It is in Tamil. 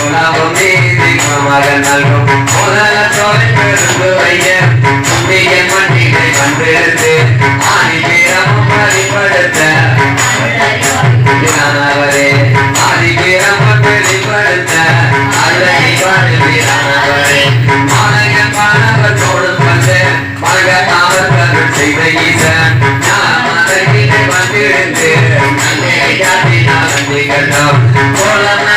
அடிகார் குலாபம் நீதி மகன் நல்கும் முதல சோழன் பெருந்து வையர் கும்பிகன் மண்டிகை கண்டிருந்து ஆணி வீரமும் வெளிப்படுத்த வீரானவரே ஆதி வீரமும் வெளிப்படுத்த அல்லை வாழ் வீரானவரே மாணகன் மாணவர் தோடும் வந்து மல்க அவர் கருள் செய்த ஈசன் ஞானமதை வந்திருந்து நன்மையை காட்டி நான் நிகழ்ந்தோம் கோலம்